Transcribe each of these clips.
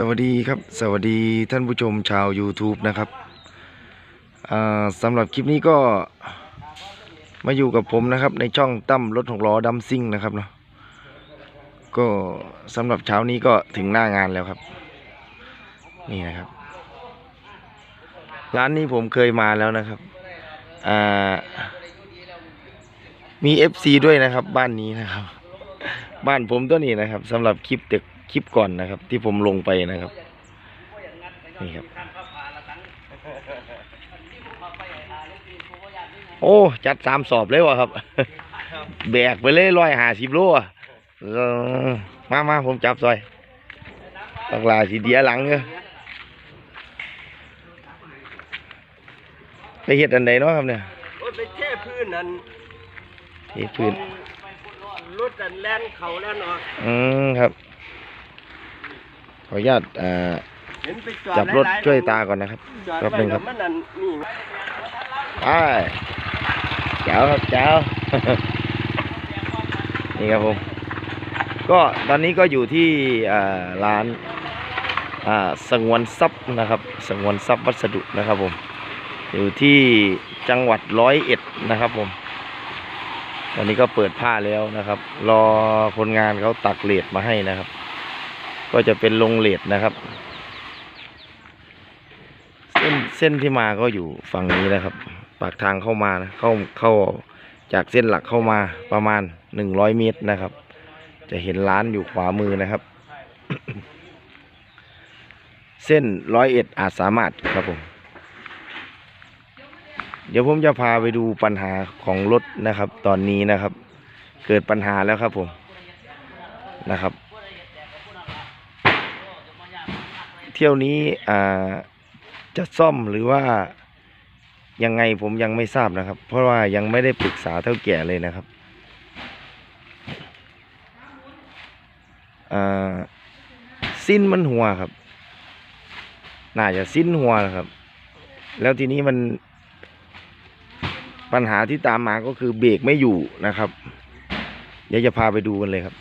สวัสดีครับ สวัสดีท่านผู้ชมชาว YouTube นะครับสำหรับคลิปนี้ก็มาอยู่กับผมนะครับ ในช่องตั้มรถหกล้อดัมซิ่งนะครับเนาะก็สำหรับเช้านี้ก็ถึงหน้างานแล้วครับ นี่นะครับ ร้านนี้ผมเคยมาแล้วนะครับมี FC ด้วยนะครับ บ้านนี้นะครับ บ้านผมตัวนี้นะครับสำหรับคลิปเด็ก คลิปก่อนนะครับ ที่ผมลงไปนะครับ นี่ครับ โอ้จัดสามสอบเลยวะครับ แบกไปเลยร้อยห้าสิบโลอะเออมามาผมจับซอยตักลาสีเดียหลังเนอะไปเฮ็ดอันใดเนาะครับเนี่ยรถไปเท่พื้นนั่นเฮ็ดพื้นรถนั่นแล่นเขาแล่นออกอืมครับ ขออนุญาตอ่าเห็นไปจอดจับรถหลาๆช่วยตาก่อนนะครับจอดแป๊บไปหนึงคแล้รับวมันนั่นนี่ไปเจ้าครับเจ้านี่ครับผม ก็ตอนนี้ก็อยู่ที่อ่าร้านอ่าสงวนทรัพย์นะครับ สงวนทรัพย์วัสดุนะครับผม อยู่ที่จังหวัดร้อยเอ็ดนะครับผม ตอนนี้ก็เปิดผ้าแล้วนะครับ รอคนงานเขาตักเลดมาให้นะครับ ก็จะเป็นลงเลดนะครับ เส้นเส้นที่มาก็อยู่ฝั่งนี้นะครับ ปากทางเข้ามานะเข้าเข้าจากเส้นหลักเข้ามาประมาณหนึ่งร้อยเมตรนะครับ จะเห็นร้านอยู่ขวามือนะครับ เส้นร้อยเอ็ดอาจสามารถครับผม เดี๋ยวผมจะพาไปดูปัญหาของรถนะครับ ตอนนี้นะครับ เกิดปัญหาแล้วครับผมนะครับ เที่ยวนี้จะซ่อมหรือว่ายังไงผมยังไม่ทราบนะครับ เพราะว่ายังไม่ได้ปรึกษาเท่าแก่เลยนะครับสิ้นมันหัวครับ น่าจะสิ้นหัวนะครับ แล้วทีนี้มัน ปัญหาที่ตามมาก็คือเบรกไม่อยู่นะครับ เดี๋ยวจะพาไปดูกันเลยครับ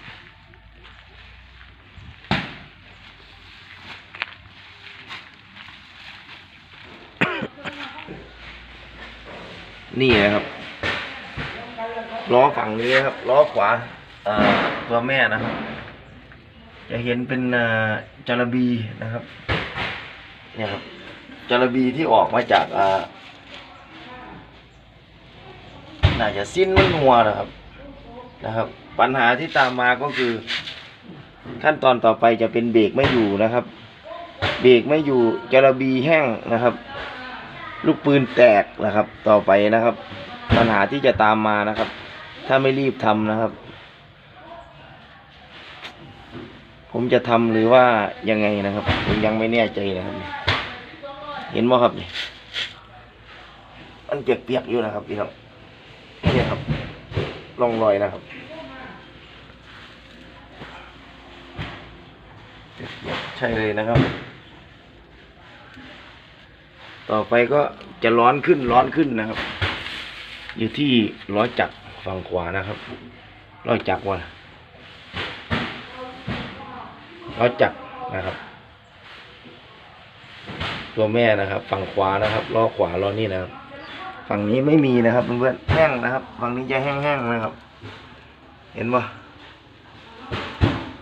นี่นะครับล้อฝั่งนี้นะครับล้อขวาอ่าตัวแม่นะครับ จะเห็นเป็นจารบีนะครับเนี่ยครับจารบีที่ออกมาจากน่าจะสิ้นมันหัวนะครับนะครับ ปัญหาที่ตามมาก็คือ ขั้นตอนต่อไปจะเป็นเบรกไม่อยู่นะครับ เบรกไม่อยู่จารบีแห้งนะครับ ลูกปืนแตกนะครับ ต่อไปนะครับ ปัญหาที่จะตามมานะครับ ถ้าไม่รีบทำนะครับ ผมจะทำหรือว่ายังไงนะครับ ผมยังไม่แน่ใจนะครับ เห็นไหมครับนี่มันเปียกๆอยู่นะครับพี่ครับนี่ครับร่องรอยนะครับใช่เลยนะครับ ต่อไปก็จะร้อนขึ้นร้อนขึ้นนะครับ อยู่ที่ล้อยจักรฝั่งขวานะครับล้อยจักรว่าล้อยจักรนะครับ ตัวแม่นะครับ ฝั่งขวานะครับล้อขวาล้อนี่นะครับ ฝั่งนี้ไม่มีนะครับเพื่อนๆแห้งนะครับ ฝั่งนี้จะแห้งๆนะครับ เห็นปะ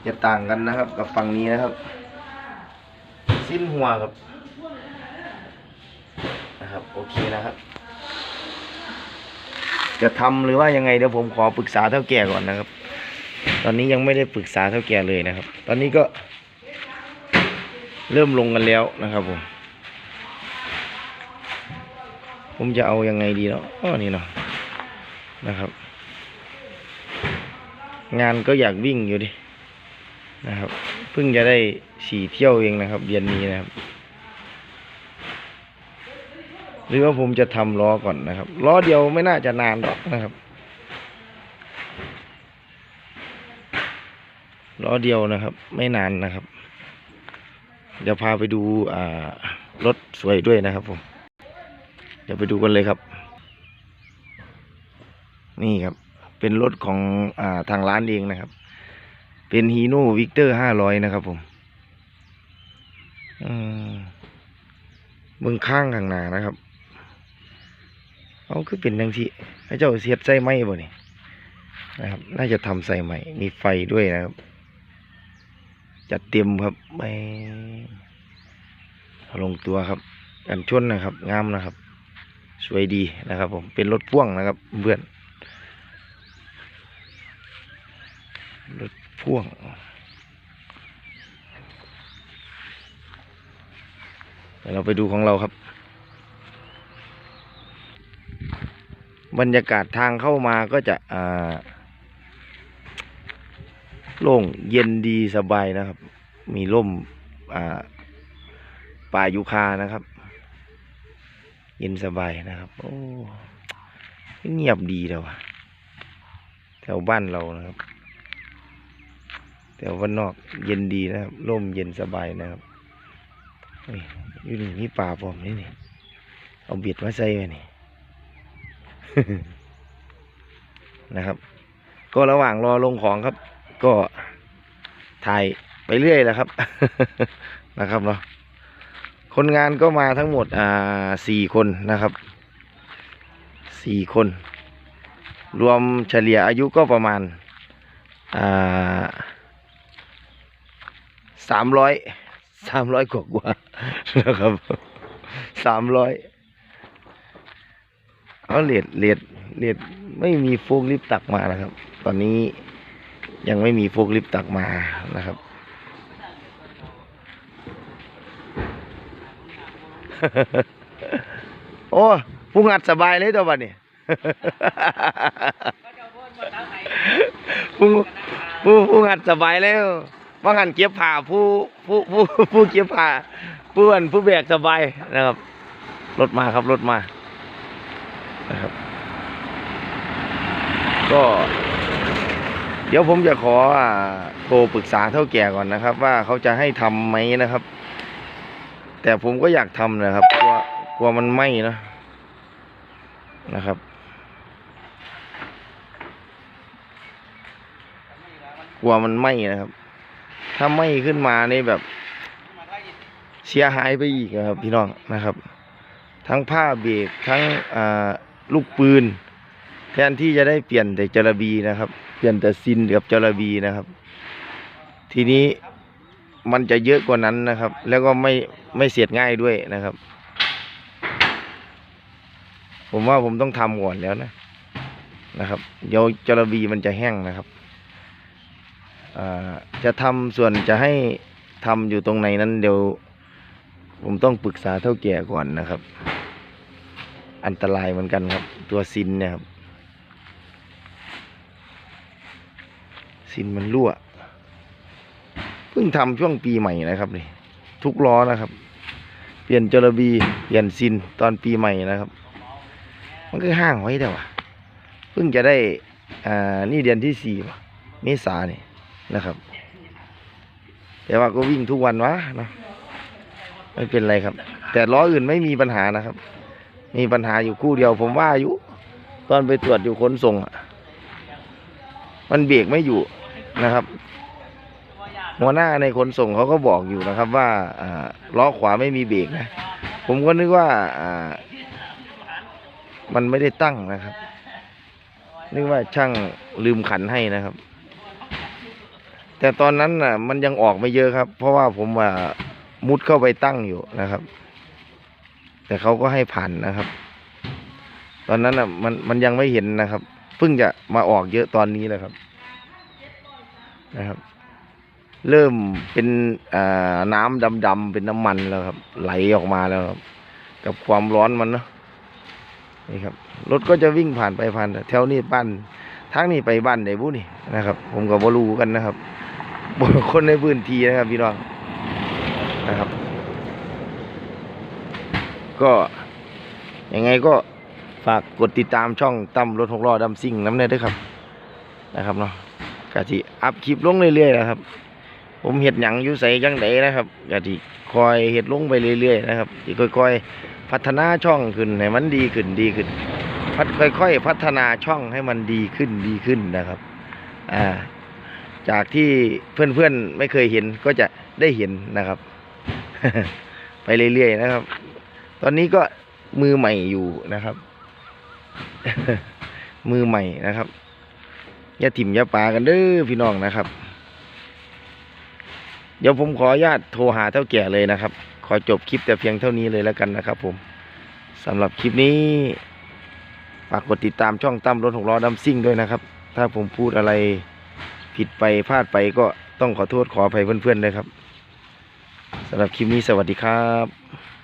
จะต่างกันนะครับ กับฝั่งนี้นะครับ สิ้นหัวครับ นะครับ โอเคนะครับ จะทำหรือว่ายังไงเดี๋ยวผมขอปรึกษาเท่าแก่ก่อนนะครับ ตอนนี้ยังไม่ได้ปรึกษาเท่าแก่เลยนะครับ ตอนนี้ก็ เริ่มลงกันแล้วนะครับผม ผมจะเอายังไงดีเนาะอ้อนี่เนาะนะครับ งานก็อยากวิ่งอยู่ดินะครับ เพิ่งจะได้สี่เที่ยวเองนะครับเย็นนี้นะครับ หรือว่าผมจะทำล้อก่อนนะครับล้อเดียวไม่น่าจะนานหรอกนะครับล้อเดียวนะครับ ไม่นานนะครับ เดี๋ยวพาไปดูอ่ารถสวยด้วยนะครับผมเดี๋ยวไปดูกันเลยครับ นี่ครับ เป็นรถของอ่าทางร้านเองนะครับ เป็นฮีโน่วิกเตอร์ห้าร้อยนะครับผมอืมมึงข้างข้างหน้านะครับ เอาคือเป็นจังที่ให้เจ้าเสียดใส่ไม้บ่นี่นะครับ น่าจะทำใส่ไม้มีไฟด้วยนะครับ จัดเต็มครับไม่ลงตัวครับกันชนนะครับ งามนะครับ สวยดีนะครับ ผม เป็นรถพ่วงนะครับเพื่อน รถพ่วง เดี๋ยวเราไปดูของเราครับ บรรยากาศทางเข้ามาก็จะอ่าโล่งเย็นดีสบายนะครับ มีร่มอ่าป่ายูคานะครับ เย็นสบายนะครับ โอ้เงียบดีแล้วะแถวบ้านเรานะครับแถวบ้านนอกเย็นดีนะครับร่มเย็นสบายนะครับยอยู่นี่มีป่าผมนี่นี่เอาเบียดมาใส่ไว้นี่ นะครับ ก็ระหว่างรอลงของครับ ก็ถ่ายไปเรื่อยแหละครับ นะครับเนาะคนงานก็มาทั้งหมดอ่าสี่คนนะครับสี่คน รวมเฉลี่ยอายุก็ประมาณอ่าสามร้อยสามร้อยกว่ากว่านะครับสามร้อย เอาเลดเลดเลดไม่มีโฟกลิฟต์ตักมานะครับ ตอนนี้ยังไม่มีโฟกลิฟต์ตักมานะครับโอ้ผู้งัดสบายเลยตัวบัดนี้ผู้ผู้ผู้งัดสบายแล้วว่างันเก็บผ้าผู้ผู้ผู้ผู้เก็บผ้าผู้อันผู้แบกสบายนะครับรถมาครับรถมา นะครับ ก็ เดี๋ยวผมจะขอโทรปรึกษาเท่าแก่ก่อนนะครับ ว่าเขาจะให้ทำไหมนะครับ แต่ผมก็อยากทำนะครับกลัวกลัวมันไหม้นะนะครับกลัวมันไหม้นะครับ ถ้าไหม้ขึ้นมานี่แบบ เสียหายไปอีกครับพี่น้องนะครับ ทั้งผ้าเบรกทั้งอ่า ลูกปืน แทนที่จะได้เปลี่ยนแต่จระบีนะครับ เปลี่ยนแต่ซินกับจระบีนะครับ ทีนี้มันจะเยอะกว่านั้นนะครับ แล้วก็ไม่ไม่เสียดง่ายด้วยนะครับ ผมว่าผมต้องทำก่อนแล้วนะนะครับ เดี๋ยวจระบีมันจะแห้งนะครับจะทำส่วนจะให้ทำอยู่ตรงไหนนั้นเดี๋ยว ผมต้องปรึกษาเท่าแก่ก่อนนะครับ อันตรายเหมือนกันครับ ตัวซินเนี่ยครับ ซินมันรั่วเพิ่งทำช่วงปีใหม่นะครับนี่ทุกล้อนะครับ เปลี่ยนจระบีเปลี่ยนซินตอนปีใหม่นะครับ มันก็ห้างไว้แต่ว่าเพิ่งจะได้อ่านี่เดือนที่สี่ะเมษาเนี่ยนะครับแต่ว่าก็วิ่งทุกวันวะเนาะไม่เป็นไรครับ แต่ล้ออื่นไม่มีปัญหานะครับ มีปัญหาอยู่คู่เดียวผมว่าอยู่ ตอนไปตรวจอยู่ขนส่งมันเบรกไม่อยู่นะครับหัวหน้าในขนส่งเขาก็บอกอยู่นะครับ ว่าล้อขวาไม่มีเบรกนะผมก็นึกว่าอ่ามันไม่ได้ตั้งนะครับ นึกว่าช่างลืมขันให้นะครับ แต่ตอนนั้นน่ะ มันยังออกไม่เยอะครับ เพราะว่าผมว่ามุดเข้าไปตั้งอยู่นะครับ แต่เขาก็ให้ผ่านนะครับ ตอนนั้นน่ะมันมันยังไม่เห็นนะครับเพิ่งจะมาออกเยอะตอนนี้แหละครับนะครับ เริ่มเป็นอ่าน้ำดำๆเป็นน้ำมันแล้วครับ ไหลออกมาแล้วครับ กับความร้อนมันเนาะนี่ครับรถก็จะวิ่งผ่านไปผ่านแถวนี้บ้านทางนี้ไปบ้านไหนบุนี่นะครับ ผมก็บ่รู้กันนะครับบ่คนในพื้นที่นะครับพี่น้องนะครับ ก็ยังไงก็ฝากกดติดตามช่องตั้มรถหกล้อดำซิ่งน้ำเนยด้วยครับนะครับเนาะกะทิอัพคลิปลงเรื่อยๆนะครับ ผมเห็ดหยังอยู่ใส่จังไดนะครับกะทิคอยเห็ดลงไปเรื่อยๆนะครับที่ค่อยๆพัฒนาช่องขึ้นให้มันดีขึ้นดีขึ้นพัดค่อย ๆ พัฒนาช่องให้มันดีขึ้นดีขึ้นนะครับอ่าจากที่เพื่อนๆไม่เคยเห็นก็จะได้เห็นนะครับ ไปเรื่อยๆนะครับ อนนี้ก็มือใหม่อยู่นะครับ มือใหม่นะครับอย่าถิ่มอย่าปากันเด้อพี่น้องนะครับ เดี๋ยวผมขออนุญาตโทรหาเท่าแก่เลยนะครับ ขอจบคลิปแต่เพียงเท่านี้เลยแล้วกันนะครับ ผมสำหรับคลิปนี้ฝากกดติดตามช่องตั้มรถหกล้อดัมซิ่งด้วยนะครับ ถ้าผมพูดอะไรผิดไปพลาดไปก็ต้องขอโทษขออภัยเพื่อนๆด้วยครับสำหรับคลิปนี้สวัสดีครับ